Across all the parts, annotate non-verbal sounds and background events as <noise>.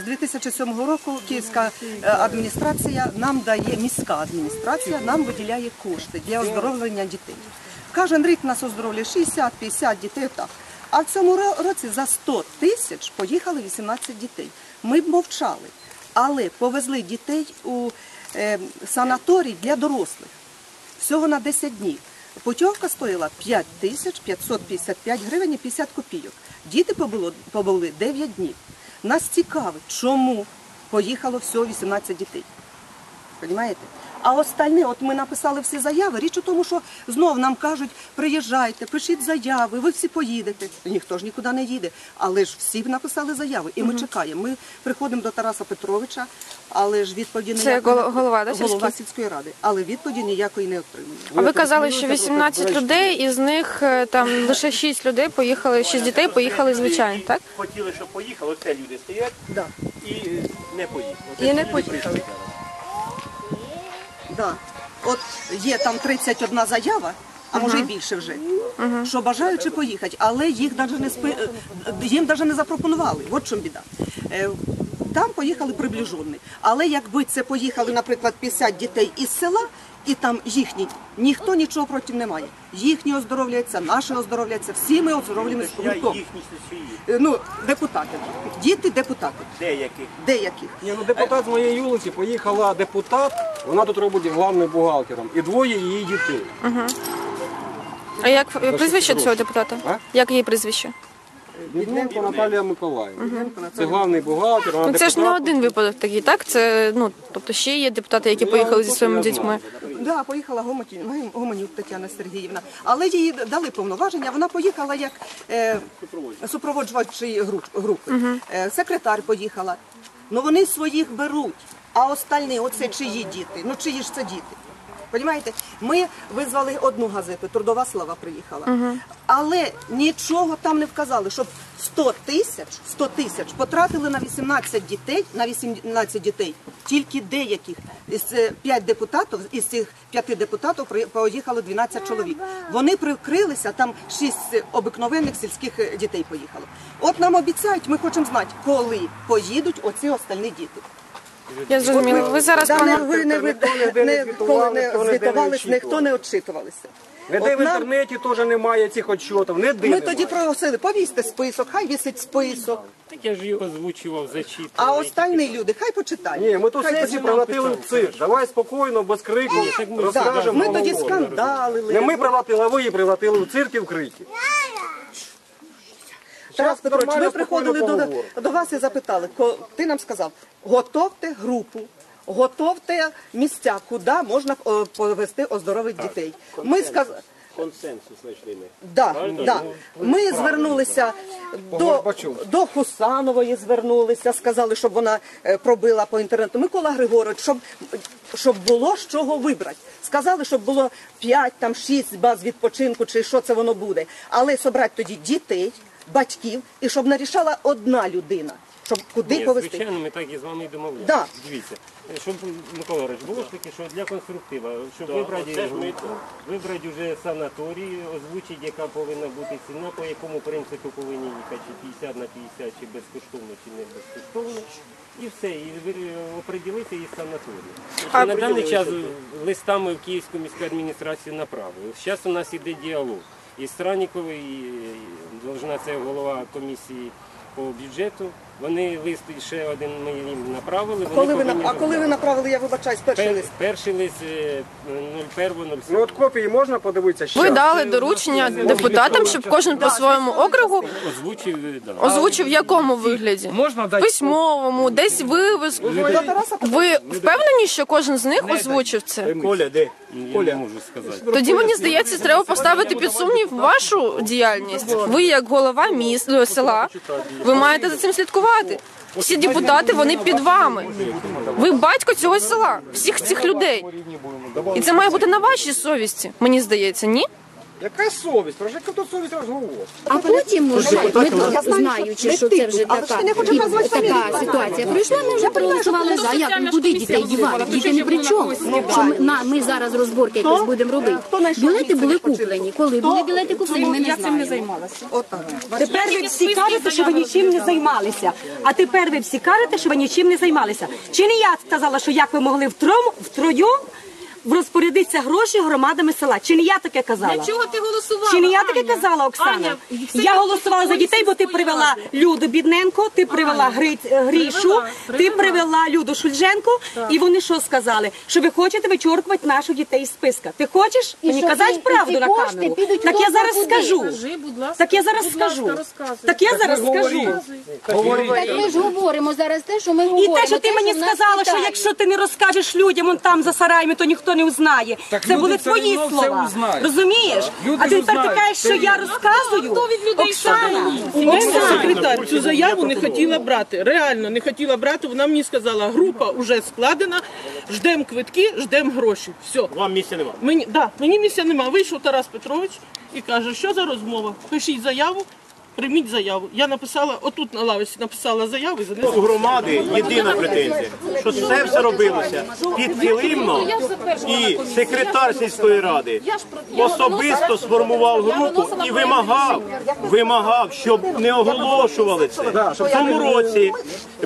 З 2007 року Київська е, адміністрація нам дає, міська адміністрація нам виділяє кошти для оздоровлення дітей. Кожен рік нас оздоровлює 60-50 дітей. Так. А в цьому році за 100 тисяч поїхали 18 дітей. Ми б мовчали, але повезли дітей у е, санаторій для дорослих всього на 10 днів. Путівка стоїла 5 тисяч 555 гривень і 50 копійок. Діти побули 9 днів. Нас цікавить, чому поїхало всього 18 дітей. Понімаєте? А остальні, от ми написали всі заяви. Річ у тому, що знов нам кажуть, приїжджайте, пишіть заяви, ви всі поїдете. Ніхто ж нікуди не їде. Але ж всі написали заяви, і ми чекаємо. Ми приходимо до Тараса Петровича, але ж відповіді Це ніякої гол- голова, да, голова сільської ради, але відповіді ніякої не отримуємо. А ви казали, що 18 людей, із них е, там лише 6 людей поїхали, 6 дітей поїхали звичайно, так? Хотіли, щоб поїхали, оце люди стоять Да. і е, не поїхали. І не люди поїхали. прийшли зараз. Да. От є там 31 заява, а може й більше вже, що бажаючи поїхати, але їх даже не спи... е, їм навіть не запропонували. От в чому біда. Е, Там поїхали приближені. Але якби це поїхали, наприклад, 50 дітей із села, і там їхні, ніхто нічого проти не має. Їхні оздоровляються, наші оздоровляються, всі ми оздоровлюємося Я гуртом. їхні. Е, Ну, депутати. Діти депутати. Деяких. Деяких. Ні, ну депутат з моєї вулиці поїхала депутат, вона тут робить главним бухгалтером. І двоє її дітей. А як е, прізвище цього депутата? А? Як її прізвище? Відменко Наталія Миколаївна. Це главний бухгалтер, вона Ну це ж не депутат. один випадок такий, так? Це ну тобто ще є депутати, які поїхали зі своїми дітьми. Да, поїхала Гомонюк Тетяна Сергіївна. Але їй дали повноваження. Вона поїхала як е, супроводжувачі груп, групи. Е, секретар поїхала. Ну вони своїх беруть. А остальні, оце чиї діти? Ну чиї ж це діти? Понімаєте? Ми визвали одну газету, Трудова слава приїхала. Але нічого там не вказали, щоб 100 тисяч 100 тисяч потратили на 18 дітей, на 18 дітей, тільки деяких. Із 5 депутатів, із цих 5 депутатів при- поїхало 12 чоловік. Вони прикрилися, там 6 обикновенних сільських е, дітей поїхало. От нам обіцяють, ми хочемо знати, коли поїдуть оці остальні діти. Я зрозуміла. Ви зараз Да, не, пане ви не, ви, ніде не не, коли не звітували, ніхто не звітувались, ніхто не очитувалися. Ніде От в нам- інтернеті теж немає цих отчотів, ніде Ми немає. тоді просили, повісьте список, хай вісить список. Так я ж його озвучував, зачитував. А останні люди, хай почитають. Ні, ми тут Хай сесію почитають. превратили в цирк. Давай спокійно, без крику, Да, розкажемо. Ми тоді скандалили. Не ми превратили, а ви її превратили в цирк і в крики. Тарас Петрович, ми приходили до, до вас і запитали, ко- ти нам сказав, готовте групу, готовте місця, куди можна о, повести оздоровити дітей. Ми сказали. Консенсус знайшли ми. Да, да. Ми звернулися до, до Хусанової, звернулися, сказали, щоб вона е, пробила по інтернету. Микола Григорович, щоб, щоб було з чого вибрати. Сказали, щоб було 5, там 6 баз відпочинку, чи що це воно буде. Але собрати тоді дітей, батьків, і щоб нарішала одна людина, щоб куди Ні, повести. звичайно, ми так і з вами і домовлялися. Да. Дивіться, щоб Микола Григорович, було ж таке, що для конструктива, щоб вибрати, вибрати вже санаторій, озвучити, яка повинна бути ціна, по якому принципу повинні їхати, чи 50 на 50, чи безкоштовно, чи не безкоштовно. І все, і ви- оприділити із санаторію. А- на даний час листами в Київську міську адміністрацію направили. Зараз у нас іде діалог. І Странніковий, і должна це голова комісії по бюджету. Вони лист ще один ми їм направили. Вони Коли ви, на- а коли ви направили, я вибачаюсь, перший Пер- лист. Перший лист е, 01.07. Ну от копії можна подивитися ще? Ви дали доручення депутатам, щоб кожен по своєму округу Озвучив, е, да. озвучив в якому вигляді? Можна дати письмовому, десь вивезку. До Тараса Ви впевнені, що кожен з них озвучив це? Коля, де? Я не можу сказати. Тоді мені здається, треба поставити під сумнів вашу діяльність. Ви, як голова міста села, ви маєте за цим слідкувати. Всі депутати вони під вами. Ви батько цього села, всіх цих людей. І це має бути на вашій совісті. Мені здається, ні? Яка совість? Про яку тут совість розговор? А потім уже, ми знаючи, що це вже така, і така ситуація пройшла, ми вже проголосували за, як ми куди дітей дівали. Діти не при чому. Що ми, на, ми зараз розборки якось будемо робити. Білети були куплені. Коли були білети куплені, ми не знаємо. Тепер ви всі кажете, що ви нічим не займалися. А тепер ви всі кажете, що ви нічим не займалися. Чи не я сказала, що як ви могли втром, втроєм розпорядитися гроші громадами села? Чи не я таке казала? Для чого ти голосувала? Чи не я таке Аня? казала, Оксана? Аня, я голосувала за дітей, бо ти привела Люду Бідненко, ти привела Гриць, е, Грішу, Привела, ти привела. привела Люду Шульженко, і вони що сказали? Що ви хочете вичоркувати наших дітей з списка. Ти хочеш І мені що казати ці- правду ці на кошти камеру? підуть Так я хто зараз куди? скажу. Скажи, будь ласка. Так я зараз будь ласка, скажу. розказуй. Так я зараз скажу. Так ми ж говоримо зараз те, що ми І говоримо. те, що ти мені сказала, що якщо ти не розкажеш людям он там за сараями, то ніхто не узнає. Так це люди були все твої одно все слова. узнають. Розумієш? Люди а ж ти тепер ти узнають. кажеш, що я розказую. Хто від людей Оксана, У мене секретар цю заяву не хотіла брати. Реально не хотіла брати. Вона мені сказала, група вже складена, ждемо квитки, ждемо гроші. Все. Вам місця нема. Мені, да, мені місця нема. Вийшов Тарас Петрович і каже, що за розмова? Пишіть заяву, прийміть заяву. Я написала, отут на лавочці написала заяву і. У громади єдина претензія, що це все робилося підкилимно, і секретар сільської ради особисто сформував групу і вимагав, вимагав, щоб не оголошували це. В тому році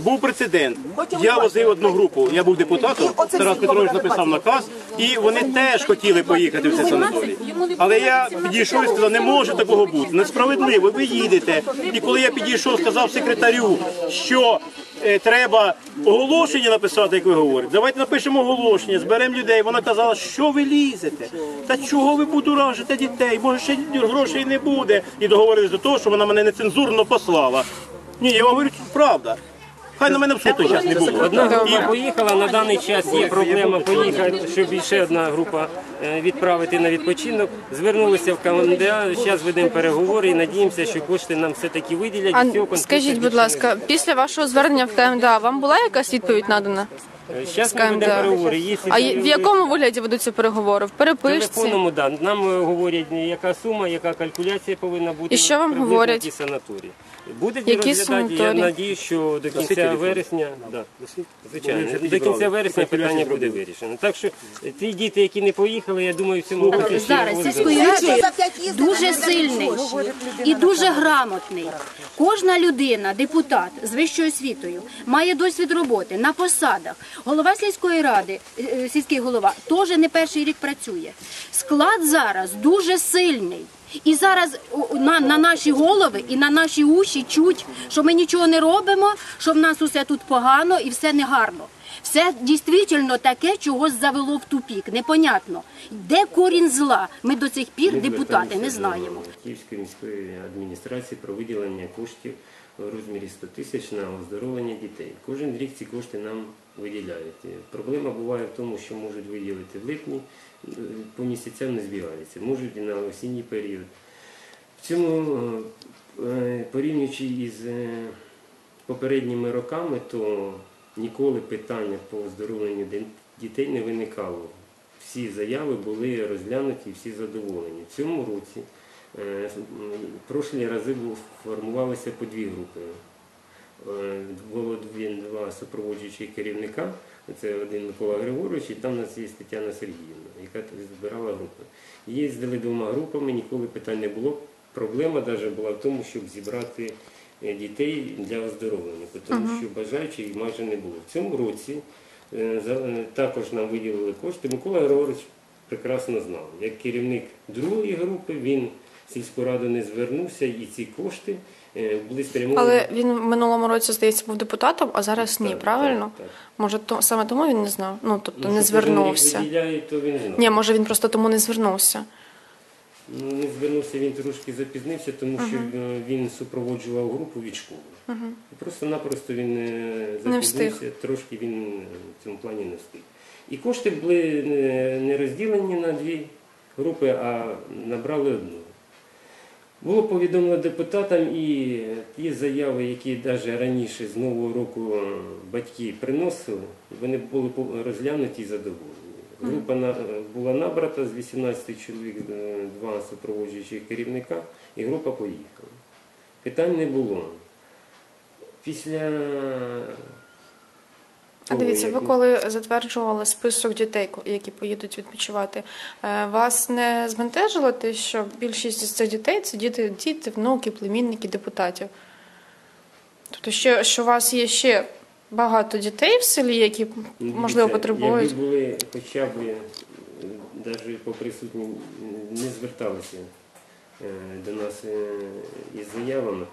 був прецедент. Я возив одну групу, я був депутатом, Тарас Петрович написав наказ, і вони теж хотіли поїхати в цей санаторій. Але я підійшов і сказав, не може такого бути. Несправедливо, ви їдете. І коли я підійшов, сказав секретарю, що е, треба оголошення написати, як ви говорите. Давайте напишемо оголошення, зберемо людей. Вона казала, що ви лізете? Та чого ви будуражите дітей? Може, ще грошей не буде. І договорились до того, що вона мене нецензурно послала. Ні, я вам говорю, правда. Хай на мене в суд час не було. Одна група поїхала, на даний час є проблема поїхати, щоб ще одна група е, відправити на відпочинок. Звернулися в КМДА, зараз ведемо переговори і надіємося, що кошти нам все-таки виділять. А цього скажіть, будь ласка, після вашого звернення в КМДА вам була якась відповідь надана? Зараз ми ведемо переговори. Є А в якому вигляді ведуться переговори? В переписці? телефонному да. Нам е, говорять, яка сума, яка калькуляція повинна бути. І що вам говорять? які санаторії. Буде Які розглядати, я надію, що до кінця вересня, да, звичайно, до кінця вересня питання буде вирішено. Так що е, ті діти, які не поїхали, я думаю, в цьому році ще Зараз будуть. сільської ради дуже сильний і дуже грамотний. Кожна людина, депутат з вищою освітою, має досвід роботи на посадах. Голова сільської ради, е, е, сільський голова, теж не перший рік працює. Склад зараз дуже сильний. І зараз на, на наші голови і на наші уші чуть, що ми нічого не робимо, що в нас усе тут погано і все негарно. Все дійсно таке, чогось завело в тупік. Непонятно. Де корінь зла? Ми до цих пір депутати не знаємо. Київської міської адміністрації про виділення коштів у розмірі 100 тисяч на оздоровлення дітей. Кожен рік ці кошти нам виділяють. Проблема буває в тому, що можуть виділити в липні, по місяцям не збігається, можуть і на осінній період. В цьому, е, порівнюючи із е, попередніми роками, то ніколи питання по оздоровленню дітей не виникало. Всі заяви були розглянуті, всі задоволені. В цьому році е, м, прошлі рази формувалися по дві групи. Е, Було два супроводжуючі керівника. Це один Микола Григорович, і там у нас є Тетяна Сергіївна, яка збирала групи. Їздили двома групами, ніколи питань не було. Проблема навіть була в тому, щоб зібрати е, дітей для оздоровлення, тому що бажаючих майже не було. В цьому році е, е, також нам виділили кошти. Микола Григорович прекрасно знав. Як керівник другої групи він в сільську раду не звернувся, і ці кошти були спрямовані. Але він в минулому році, здається, був депутатом, а зараз ні, Так, правильно? так, так. Може, то саме тому він не знав? Ну, тобто Ну, не звернувся. виділяють, то він знав. Ні, може він просто тому не звернувся. Ну, не звернувся, він трошки запізнився, тому що е, він супроводжував групу від школи. І Просто-напросто він е, запізнився, трошки він е, в цьому плані не встиг. І кошти були е, не розділені на дві групи, а набрали одну. Було повідомлено депутатам і ті заяви, які навіть раніше з Нового року е, батьки приносили, вони були розглянуті і задоволені. Група була набрата з 18 чоловік, е, два супроводжуючих керівника, і група поїхала. Питань не було. Після А дивіться, ви коли затверджували список дітей, які поїдуть відпочивати, е, вас не збентежило те, що більшість з цих дітей це діти, діти, внуки, племінники депутатів? Тобто, що, що у вас є ще багато дітей в селі, які Ну, можливо потребують. Якби були хоча б навіть по присутнім не зверталися е, до нас е, із заявами.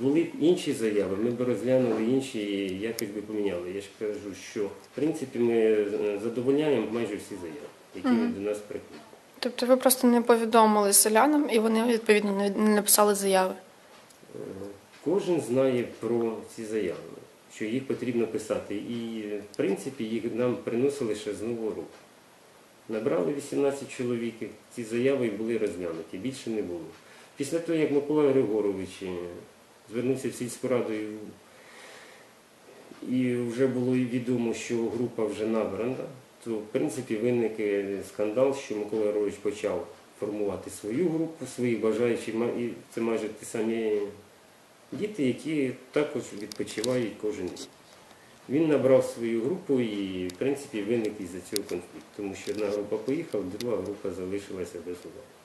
Були б інші заяви, ми б розглянули інші і якось би поміняли. Я ж кажу, що в принципі ми е, задовольняємо майже всі заяви, які до нас приходять. Тобто ви просто не повідомили селянам, і вони відповідно не не написали заяви. Кожен знає про ці заяви, що їх потрібно писати. І, в принципі, їх нам приносили ще з Нового року. Набрали 18 чоловік, ці заяви були розглянуті, більше не було. Після того, як Микола Григорович е, звернувся в сільську раду і, і вже було відомо, що група вже набрана, то в принципі виник е, скандал, що Микола Григорович почав формувати свою групу, своїх бажаючих, і це майже ті самі діти, які також відпочивають кожен рік. Він набрав свою групу і, в принципі, виник із-за цього конфлікт, тому що одна група поїхала, друга група залишилася без уваги.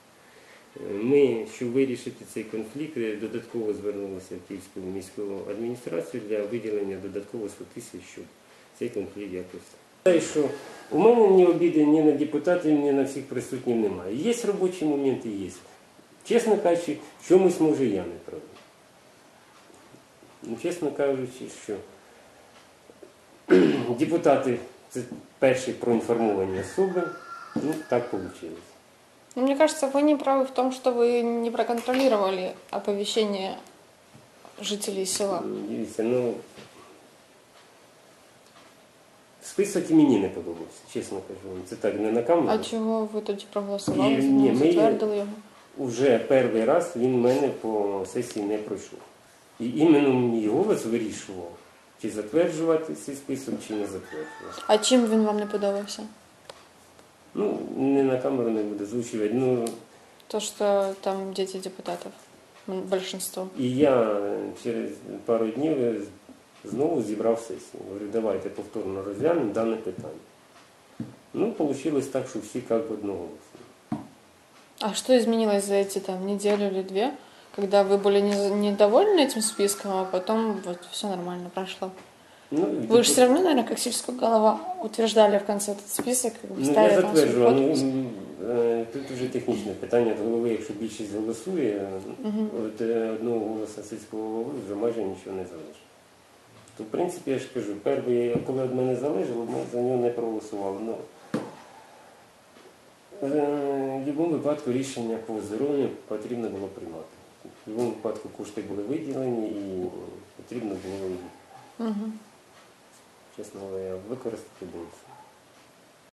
Ми, щоб вирішити цей конфлікт, е, додатково звернулися в Київську міську адміністрацію для виділення додатково 100 тисяч, щоб цей конфлікт якось. Знаю, що у мене ні обіди ні на депутатів, ні на всіх присутніх немає. Є робочі моменти, є. Чесно кажучи, чомусь може я не правий. Ну, чесно кажучи, що <clears throat> депутати це перші проінформовані особи, ну так вийшло. Ну, Мне кажется, вы не правы в том, что вы не проконтролировали оповещение жителей села. Дивіться, ну список і мені не подобався, чесно кажу. вам. Це так не на камеру. А чого ви тоді проголосували Ні, за ні, нього, ми- затвердили його? Уже перший раз він в мене по сесії не пройшов. І іменно мій голос вирішував, чи затверджувати цей список, чи не затверджувати. А чим він вам не подобався? Ну, не на камеру не буду озвучувати. Ну, То, що там діти депутатів, м, большинство. і я через пару днів знову зібрав сесію. Говорю, давайте повторно розглянемо дане питання. Ну, вийшло так, що всі як одноголосно. А что изменилось за эти там неделю или две, когда вы были не- недовольны этим списком, а потом вот все нормально прошло? Ну, Вы же все равно, наверное, как сельская голова утверждали в конце этот список, как бы Ну, я ставили там свой затверджував. Ну, подпись. м, е, тут вже технічне питання до голови, якщо більшість голосує, от е, одного голосу сільського голови вже майже нічого не залежить. То, в принципі, я ж кажу, перший, коли від мене залежало, ми за нього не проголосували. Ну, е, в будь-якому випадку рішення по оздоровленню потрібно було приймати. В будь-якому випадку кошти були виділені і потрібно було їх, Мгм. чесно використати більше.